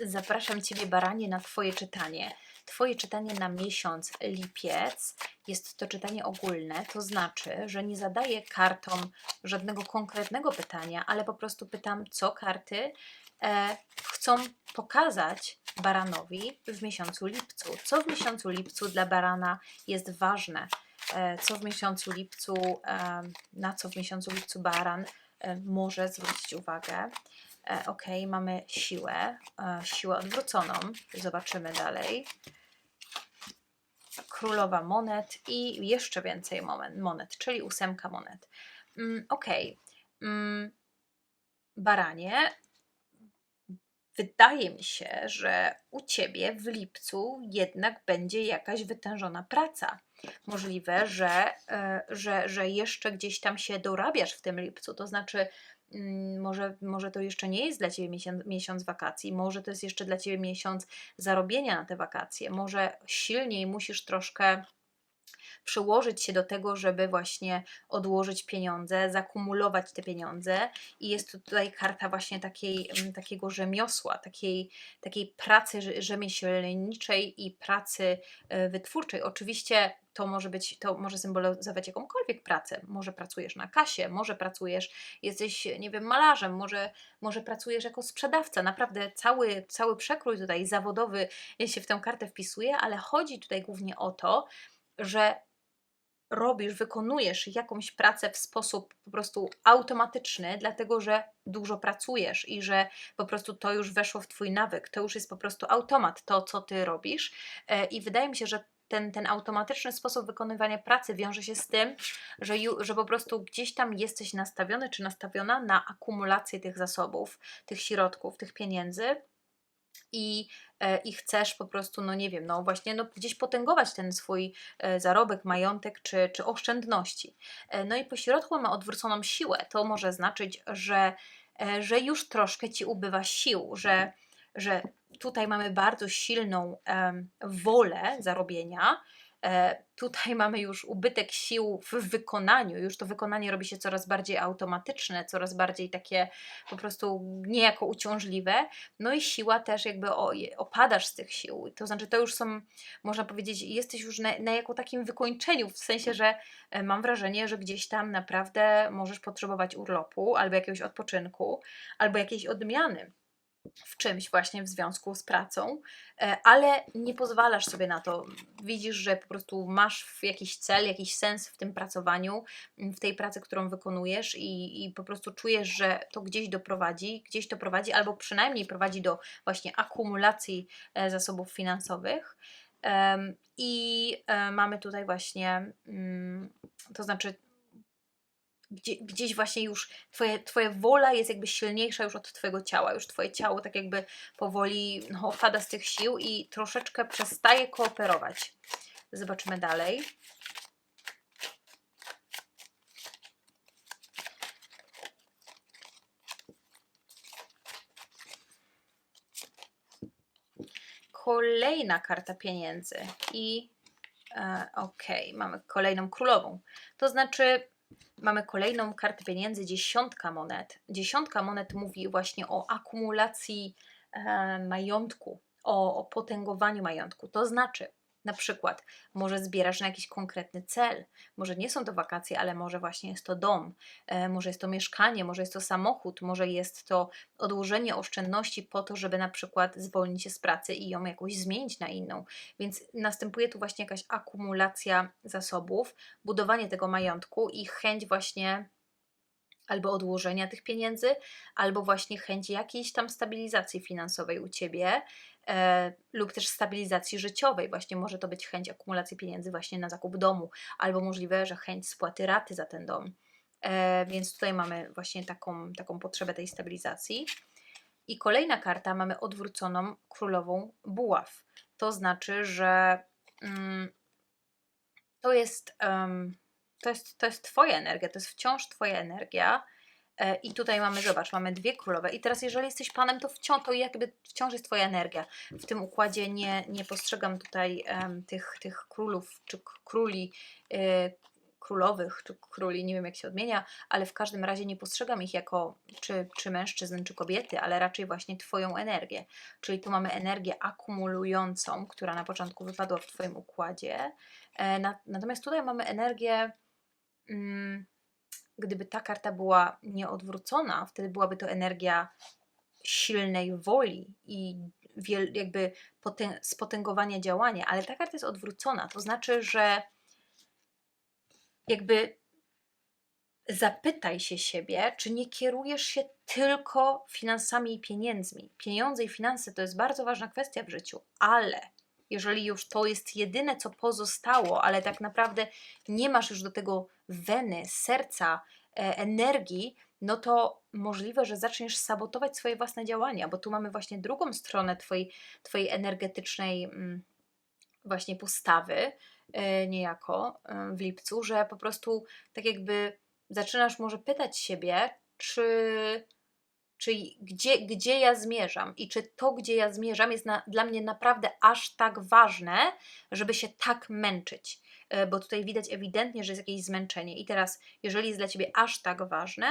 Zapraszam Ciebie, Baranie, na Twoje czytanie. Twoje czytanie na miesiąc lipiec jest to czytanie ogólne, to znaczy, że nie zadaję kartom żadnego konkretnego pytania, ale po prostu pytam, co karty e, chcą pokazać baranowi w miesiącu lipcu. Co w miesiącu lipcu dla barana jest ważne? E, co w miesiącu lipcu, e, na co w miesiącu lipcu baran e, może zwrócić uwagę? E, ok, mamy siłę, e, siłę odwróconą. Zobaczymy dalej. Królowa monet i jeszcze więcej monet, czyli ósemka monet. Mm, ok. Mm, baranie, wydaje mi się, że u ciebie w lipcu jednak będzie jakaś wytężona praca. Możliwe, że, e, że, że jeszcze gdzieś tam się dorabiasz w tym lipcu, to znaczy może, może to jeszcze nie jest dla Ciebie miesiąc, miesiąc wakacji, może to jest jeszcze dla Ciebie miesiąc zarobienia na te wakacje, może silniej musisz troszkę przyłożyć się do tego, żeby właśnie odłożyć pieniądze, zakumulować te pieniądze i jest tutaj karta właśnie takiej, mm, takiego rzemiosła, takiej, takiej pracy rze- rzemieślniczej i pracy e, wytwórczej. Oczywiście to może być, to może symbolizować jakąkolwiek pracę. Może pracujesz na kasie, może pracujesz, jesteś, nie wiem, malarzem, może, może pracujesz jako sprzedawca. Naprawdę cały, cały przekrój tutaj zawodowy się w tę kartę wpisuje, ale chodzi tutaj głównie o to, że robisz, wykonujesz jakąś pracę w sposób po prostu automatyczny, dlatego że dużo pracujesz i że po prostu to już weszło w Twój nawyk, to już jest po prostu automat, to co Ty robisz. E, I wydaje mi się, że ten, ten automatyczny sposób wykonywania pracy wiąże się z tym, że, ju, że po prostu gdzieś tam jesteś nastawiony czy nastawiona na akumulację tych zasobów, tych środków, tych pieniędzy i, e, i chcesz po prostu, no nie wiem, no właśnie no gdzieś potęgować ten swój e, zarobek, majątek czy, czy oszczędności. E, No i po środku mamy odwróconą siłę. To może znaczyć, że, że już troszkę ci ubywa sił, że, że tutaj mamy bardzo silną em, wolę zarobienia. E, Tutaj mamy już ubytek sił w wykonaniu, już to wykonanie robi się coraz bardziej automatyczne, coraz bardziej takie po prostu niejako uciążliwe. No i siła też jakby opadasz z tych sił. To znaczy, to już są, można powiedzieć, jesteś już na, na jako takim wykończeniu, w sensie, że e, mam wrażenie, że gdzieś tam naprawdę możesz potrzebować urlopu, albo jakiegoś odpoczynku, albo jakiejś odmiany w czymś właśnie w związku z pracą, e, ale nie pozwalasz sobie na to. Widzisz, że po prostu masz jakiś cel, jakiś sens w tym pracowaniu, w tej pracy, którą wykonujesz i, i po prostu czujesz, że to gdzieś doprowadzi, gdzieś to prowadzi, albo przynajmniej prowadzi do właśnie akumulacji e, zasobów finansowych. I e, mamy tutaj właśnie, mm, to znaczy gdzie, gdzieś właśnie już twoje, twoja wola jest jakby silniejsza już od Twojego ciała. Już Twoje ciało tak jakby powoli no, z tych sił i troszeczkę przestaje kooperować. Zobaczymy dalej. Kolejna karta pieniędzy i e, okej, mamy kolejną królową. To znaczy mamy kolejną kartę pieniędzy, dziesiątka monet. Dziesiątka monet mówi właśnie o akumulacji e, majątku, o, o potęgowaniu majątku. To znaczy, na przykład, może zbierasz na jakiś konkretny cel, może nie są to wakacje, ale może właśnie jest to dom, e, może jest to mieszkanie, może jest to samochód, może jest to odłożenie oszczędności po to, żeby na przykład zwolnić się z pracy i ją jakoś zmienić na inną. Więc następuje tu właśnie jakaś akumulacja zasobów, budowanie tego majątku i chęć właśnie albo odłożenia tych pieniędzy, albo właśnie chęć jakiejś tam stabilizacji finansowej u ciebie, lub też stabilizacji życiowej. Właśnie może to być chęć akumulacji pieniędzy właśnie na zakup domu, albo możliwe, że chęć spłaty raty za ten dom. E, więc tutaj mamy właśnie taką, taką potrzebę tej stabilizacji. I kolejna karta mamy odwróconą królową buław. To znaczy, że mm, to jest. em, to jest, to jest Twoja energia, to jest wciąż Twoja energia. E, I tutaj mamy, zobacz, mamy dwie królowe. I teraz, jeżeli jesteś panem, to wciąż, to jakby wciąż jest Twoja energia. W tym układzie nie, nie postrzegam tutaj em, tych, tych królów czy króli, e, królowych czy króli, nie wiem jak się odmienia, ale w każdym razie nie postrzegam ich jako czy, czy mężczyzn, czy kobiety, ale raczej właśnie Twoją energię. Czyli tu mamy energię akumulującą, która na początku wypadła w Twoim układzie. E, na, natomiast tutaj mamy energię. Mm, gdyby ta karta była nieodwrócona, wtedy byłaby to energia silnej woli i jakby potę, spotęgowania działania, ale ta karta jest odwrócona. To znaczy, że jakby zapytaj się siebie, czy nie kierujesz się tylko finansami i pieniędzmi. Pieniądze i finanse to jest bardzo ważna kwestia w życiu, ale jeżeli już to jest jedyne, co pozostało, ale tak naprawdę nie masz już do tego weny, serca, e, energii, no to możliwe, że zaczniesz sabotować swoje własne działania, bo tu mamy właśnie drugą stronę Twojej, twojej energetycznej mm, właśnie postawy, e, niejako e, w lipcu, że po prostu tak jakby zaczynasz może pytać siebie, czy, czy gdzie, gdzie ja zmierzam i czy to, gdzie ja zmierzam, jest na, dla mnie naprawdę aż tak ważne, żeby się tak męczyć. E, bo tutaj widać ewidentnie, że jest jakieś zmęczenie. I teraz, jeżeli jest dla ciebie aż tak ważne,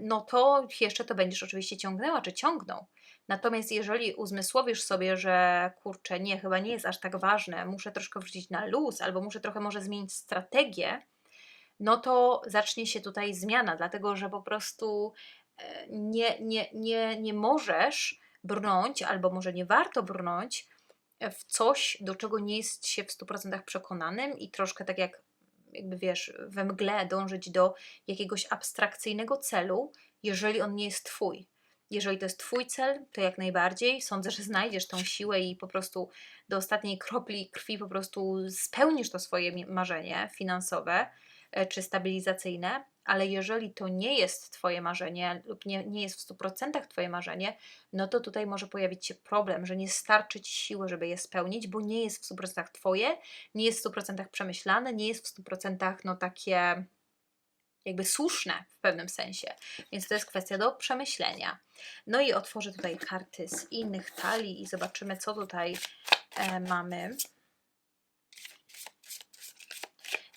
no to jeszcze to będziesz oczywiście ciągnęła czy ciągnął. Natomiast jeżeli uzmysłowisz sobie, że kurczę, nie, chyba nie jest aż tak ważne, muszę troszkę wrzucić na luz, albo muszę trochę może zmienić strategię, no to zacznie się tutaj zmiana, dlatego że po prostu e, nie, nie, nie, nie możesz brnąć, albo może nie warto brnąć w coś, do czego nie jest się w 100% przekonanym i troszkę tak jak jakby wiesz, we mgle dążyć do jakiegoś abstrakcyjnego celu, jeżeli on nie jest Twój. Jeżeli to jest Twój cel, to jak najbardziej sądzę, że znajdziesz tą siłę i po prostu do ostatniej kropli krwi po prostu spełnisz to swoje marzenie finansowe e, czy stabilizacyjne, ale jeżeli to nie jest Twoje marzenie lub nie, nie jest w 100% Twoje marzenie, no to tutaj może pojawić się problem, że nie starczy Ci siły, żeby je spełnić, bo nie jest w 100% Twoje, nie jest w 100% przemyślane, nie jest w 100% no takie jakby słuszne w pewnym sensie. Więc to jest kwestia do przemyślenia. No i otworzę tutaj karty z innych talii i zobaczymy, co tutaj e, mamy.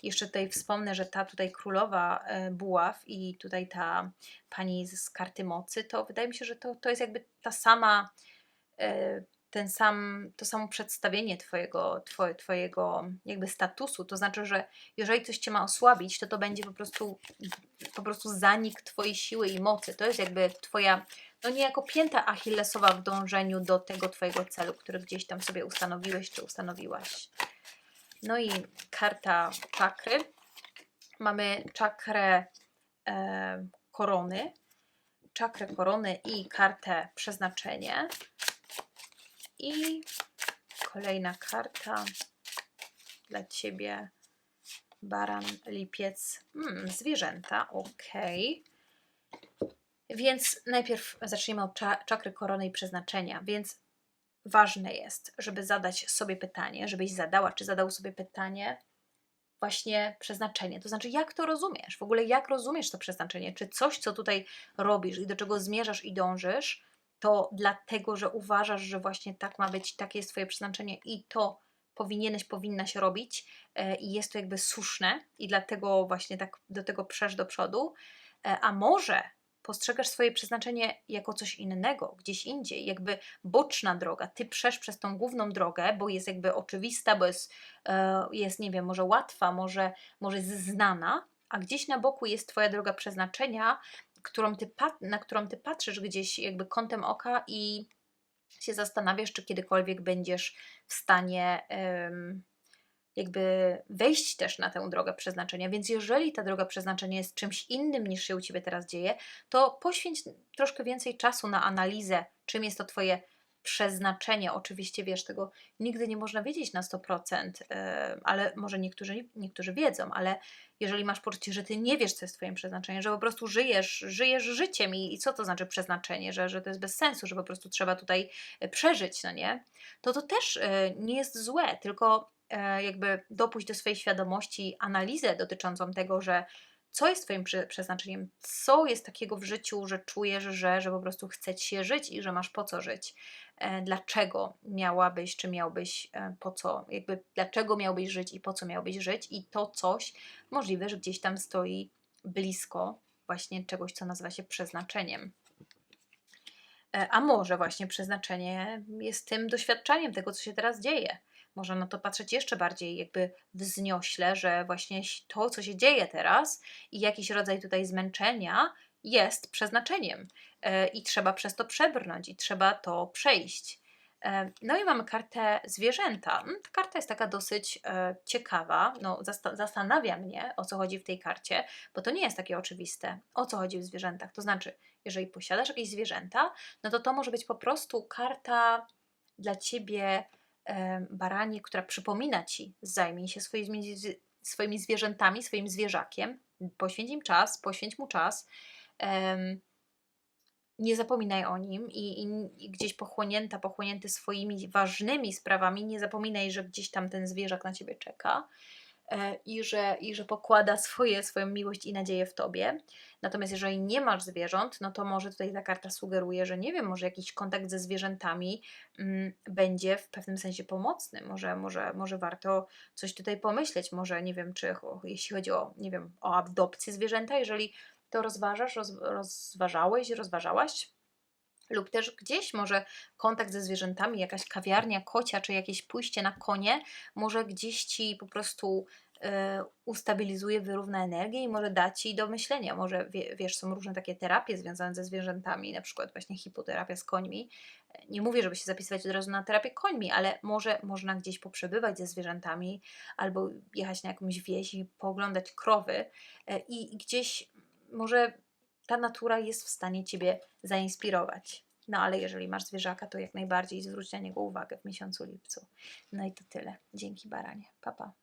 Jeszcze tutaj wspomnę, że ta tutaj królowa e, buław i tutaj ta pani z karty mocy, to wydaje mi się, że to, to jest jakby ta sama e, ten sam, to samo przedstawienie twojego, twoje, twojego jakby statusu. To znaczy, że jeżeli coś cię ma osłabić, to to będzie po prostu, po prostu zanik twojej siły i mocy. To jest jakby twoja, no niejako pięta achillesowa w dążeniu do tego twojego celu, który gdzieś tam sobie ustanowiłeś czy ustanowiłaś. No i karta czakry. Mamy czakrę e, korony, czakrę korony i kartę przeznaczenie. I kolejna karta dla Ciebie. Baran, lipiec, hmm, zwierzęta, ok. Więc najpierw zacznijmy od czakry korony i przeznaczenia. Więc ważne jest, żeby zadać sobie pytanie, żebyś zadała, czy zadał sobie pytanie, właśnie przeznaczenie. To znaczy, jak to rozumiesz? W ogóle, jak rozumiesz to przeznaczenie? Czy coś, co tutaj robisz i do czego zmierzasz i dążysz, to dlatego, że uważasz, że właśnie tak ma być, takie jest Twoje przeznaczenie i to powinieneś, powinnaś robić e, i jest to jakby słuszne i dlatego właśnie tak do tego przesz do przodu, e, a może postrzegasz swoje przeznaczenie jako coś innego, gdzieś indziej, jakby boczna droga. Ty przesz przez tą główną drogę, bo jest jakby oczywista, bo jest, e, jest nie wiem, może łatwa, może, może jest znana, a gdzieś na boku jest Twoja droga przeznaczenia, którą ty, na którą ty patrzysz gdzieś jakby kątem oka i się zastanawiasz, czy kiedykolwiek będziesz w stanie jakby wejść też na tę drogę przeznaczenia. Więc jeżeli ta droga przeznaczenia jest czymś innym niż się u Ciebie teraz dzieje, to poświęć troszkę więcej czasu na analizę, czym jest to Twoje przeznaczenie. Oczywiście wiesz, tego nigdy nie można wiedzieć na 100%, ale może niektórzy, niektórzy wiedzą, ale jeżeli masz poczucie, że ty nie wiesz, co jest Twoim przeznaczeniem, że po prostu żyjesz, żyjesz życiem i, i co to znaczy przeznaczenie, że, że to jest bez sensu, że po prostu trzeba tutaj e, przeżyć, no nie? To to też e, nie jest złe, tylko e, jakby dopuść do swojej świadomości analizę dotyczącą tego, że co jest Twoim prze- przeznaczeniem, co jest takiego w życiu, że czujesz, że, że po prostu chce się żyć i że masz po co żyć. E, dlaczego miałabyś, czy miałbyś, e, po co, jakby dlaczego miałbyś żyć i po co miałbyś żyć i to coś możliwe, że gdzieś tam stoi blisko właśnie czegoś, co nazywa się przeznaczeniem. E, A może właśnie przeznaczenie jest tym doświadczaniem tego, co się teraz dzieje. Można na to patrzeć jeszcze bardziej jakby wzniośle, że właśnie to, co się dzieje teraz i jakiś rodzaj tutaj zmęczenia jest przeznaczeniem e, i trzeba przez to przebrnąć i trzeba to przejść. E, No i mamy kartę zwierzęta. Mm, Ta karta jest taka dosyć e, ciekawa. No, zasta- zastanawia mnie, o co chodzi w tej karcie, bo to nie jest takie oczywiste, o co chodzi w zwierzętach. To znaczy, jeżeli posiadasz jakieś zwierzęta, no to to może być po prostu karta dla ciebie, baranie, która przypomina ci, zajmij się swoimi, swoimi zwierzętami, swoim zwierzakiem, poświęć im czas, poświęć mu czas. nie zapominaj o nim i, i, i gdzieś pochłonięta, pochłonięty swoimi ważnymi sprawami, nie zapominaj, że gdzieś tam ten zwierzak na ciebie czeka i że, i że pokłada swoje, swoją miłość i nadzieję w tobie. Natomiast jeżeli nie masz zwierząt, no to może tutaj ta karta sugeruje, że nie wiem, może jakiś kontakt ze zwierzętami mm, będzie w pewnym sensie pomocny. Może, może, może warto coś tutaj pomyśleć. Może nie wiem, czy o, jeśli chodzi o, nie wiem, o adopcję zwierzęta, jeżeli to rozważasz, roz, rozważałeś, rozważałaś, lub też gdzieś może kontakt ze zwierzętami, jakaś kawiarnia kocia, czy jakieś pójście na konie, może gdzieś ci po prostu e, ustabilizuje, wyrówna energię i może da ci do myślenia. Może wie, wiesz, są różne takie terapie związane ze zwierzętami, na przykład właśnie hipoterapia z końmi. Nie mówię, żeby się zapisywać od razu na terapię końmi, ale może można gdzieś poprzebywać ze zwierzętami albo jechać na jakąś wieś i pooglądać krowy i, i gdzieś może ta natura jest w stanie Ciebie zainspirować. No ale jeżeli masz zwierzaka, to jak najbardziej zwróć na niego uwagę w miesiącu lipcu. No i to tyle. Dzięki baranie. Pa, pa.